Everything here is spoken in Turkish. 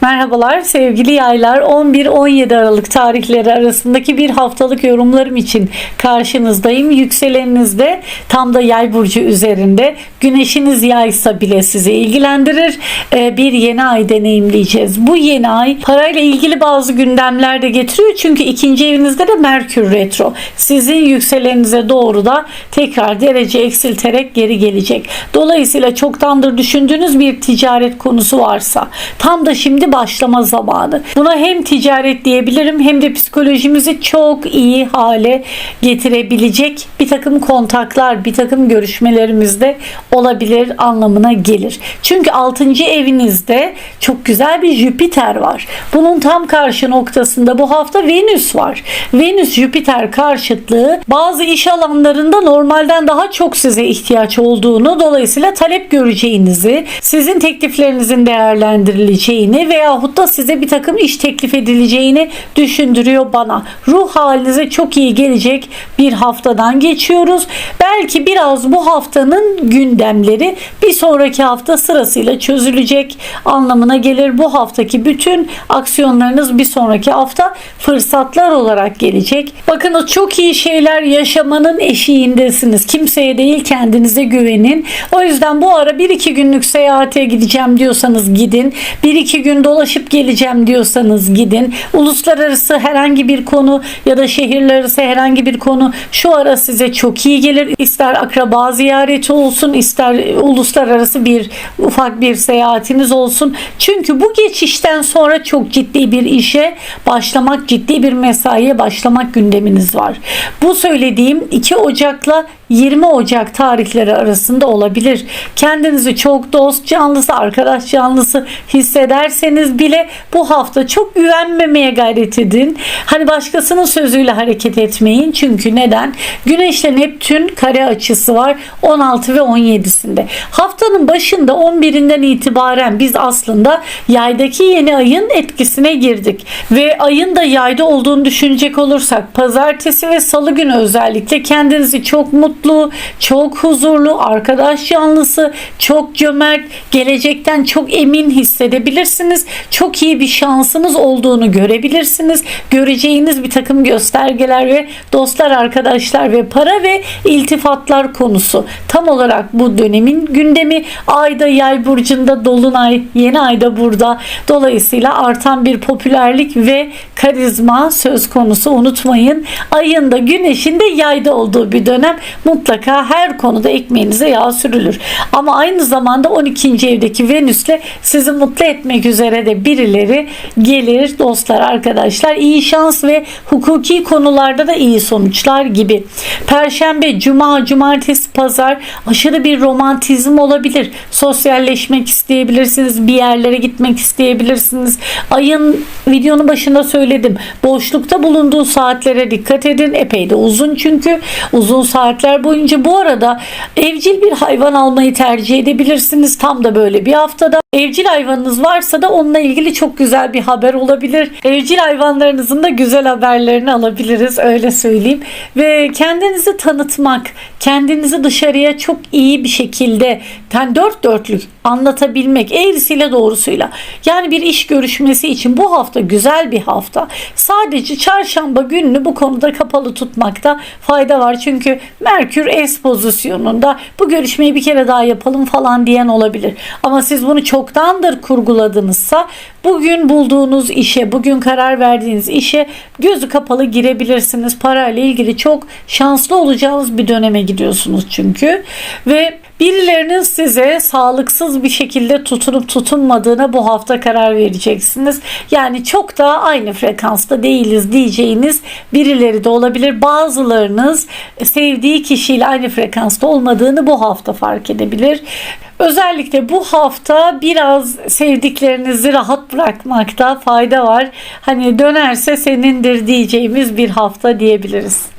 Merhabalar sevgili yaylar 11-17 Aralık tarihleri arasındaki bir haftalık yorumlarım için karşınızdayım. Yükseleniniz tam da yay burcu üzerinde. Güneşiniz yaysa bile sizi ilgilendirir. Ee, bir yeni ay deneyimleyeceğiz. Bu yeni ay parayla ilgili bazı gündemler de getiriyor. Çünkü ikinci evinizde de Merkür Retro. Sizin yükselenize doğru da tekrar derece eksilterek geri gelecek. Dolayısıyla çoktandır düşündüğünüz bir ticaret konusu varsa tam da şimdi başlama zamanı. Buna hem ticaret diyebilirim hem de psikolojimizi çok iyi hale getirebilecek bir takım kontaklar, bir takım görüşmelerimizde olabilir anlamına gelir. Çünkü 6. evinizde çok güzel bir Jüpiter var. Bunun tam karşı noktasında bu hafta Venüs var. Venüs Jüpiter karşıtlığı bazı iş alanlarında normalden daha çok size ihtiyaç olduğunu dolayısıyla talep göreceğinizi, sizin tekliflerinizin değerlendirileceğini veyahut da size bir takım iş teklif edileceğini düşündürüyor bana. Ruh halinize çok iyi gelecek bir haftadan geçiyoruz. Belki biraz bu haftanın gündemleri bir sonraki hafta sırasıyla çözülecek anlamına gelir. Bu haftaki bütün aksiyonlarınız bir sonraki hafta fırsatlar olarak gelecek. Bakın çok iyi şeyler yaşamanın eşiğindesiniz. Kimseye değil kendinize güvenin. O yüzden bu ara bir iki günlük seyahate gideceğim diyorsanız gidin. Bir iki gün dolaşıp geleceğim diyorsanız gidin. Uluslararası herhangi bir konu ya da şehirler arası herhangi bir konu şu ara size çok iyi gelir. İster akraba ziyareti olsun, ister uluslararası bir ufak bir seyahatiniz olsun. Çünkü bu geçişten sonra çok ciddi bir işe başlamak, ciddi bir mesaiye başlamak gündeminiz var. Bu söylediğim 2 Ocak'la 20 Ocak tarihleri arasında olabilir. Kendinizi çok dost canlısı, arkadaş canlısı hissederseniz bile bu hafta çok güvenmemeye gayret edin. Hani başkasının sözüyle hareket etmeyin. Çünkü neden? Güneşle Neptün kare açısı var 16 ve 17'sinde. Haftanın başında 11'inden itibaren biz aslında yaydaki yeni ayın etkisine girdik. Ve ayın da yayda olduğunu düşünecek olursak pazartesi ve salı günü özellikle kendinizi çok mutlu, çok huzurlu, arkadaş canlısı, çok cömert, gelecekten çok emin hissedebilirsiniz. Çok iyi bir şansınız olduğunu görebilirsiniz. Göreceğiniz bir takım göstergeler ve dostlar, arkadaşlar ve para ve iltifatlar konusu. Tam olarak bu dönemin gündemi ayda yay burcunda dolunay, yeni ayda burada. Dolayısıyla artan bir popülerlik ve karizma söz konusu unutmayın. Ayında güneşin de yayda olduğu bir dönem mutlaka her konuda ekmeğinize yağ sürülür. Ama aynı zamanda 12. evdeki Venüs'le sizi mutlu etmek üzere de birileri gelir dostlar arkadaşlar iyi şans ve hukuki konularda da iyi sonuçlar gibi. Perşembe, cuma, cumartesi, pazar aşırı bir romantizm olabilir. Sosyalleşmek isteyebilirsiniz. Bir yerlere gitmek isteyebilirsiniz. Ayın videonun başında söyledim. Boşlukta bulunduğu saatlere dikkat edin. Epey de uzun çünkü uzun saatler boyunca bu arada evcil bir hayvan almayı tercih edebilirsiniz. Tam da böyle bir haftada. Evcil hayvanınız varsa da onunla ilgili çok güzel bir haber olabilir. Evcil hayvanlarınızın da güzel haberlerini alabiliriz öyle söyleyeyim. Ve kendinizi tanıtmak, kendinizi dışarıya çok iyi bir şekilde yani dört dörtlük anlatabilmek eğrisiyle doğrusuyla. Yani bir iş görüşmesi için bu hafta güzel bir hafta. Sadece çarşamba gününü bu konuda kapalı tutmakta fayda var. Çünkü Merkür es pozisyonunda bu görüşmeyi bir kere daha yapalım falan diyen olabilir. Ama siz bunu çoktandır kurguladınızsa bugün bulduğunuz işe, bugün karar verdiğiniz işe gözü kapalı girebilirsiniz. Parayla ilgili çok şanslı olacağınız bir döneme gidiyorsunuz çünkü. Ve Birilerinin size sağlıksız bir şekilde tutunup tutunmadığına bu hafta karar vereceksiniz. Yani çok da aynı frekansta değiliz diyeceğiniz birileri de olabilir. Bazılarınız sevdiği kişiyle aynı frekansta olmadığını bu hafta fark edebilir. Özellikle bu hafta biraz sevdiklerinizi rahat bırakmakta fayda var. Hani dönerse senindir diyeceğimiz bir hafta diyebiliriz.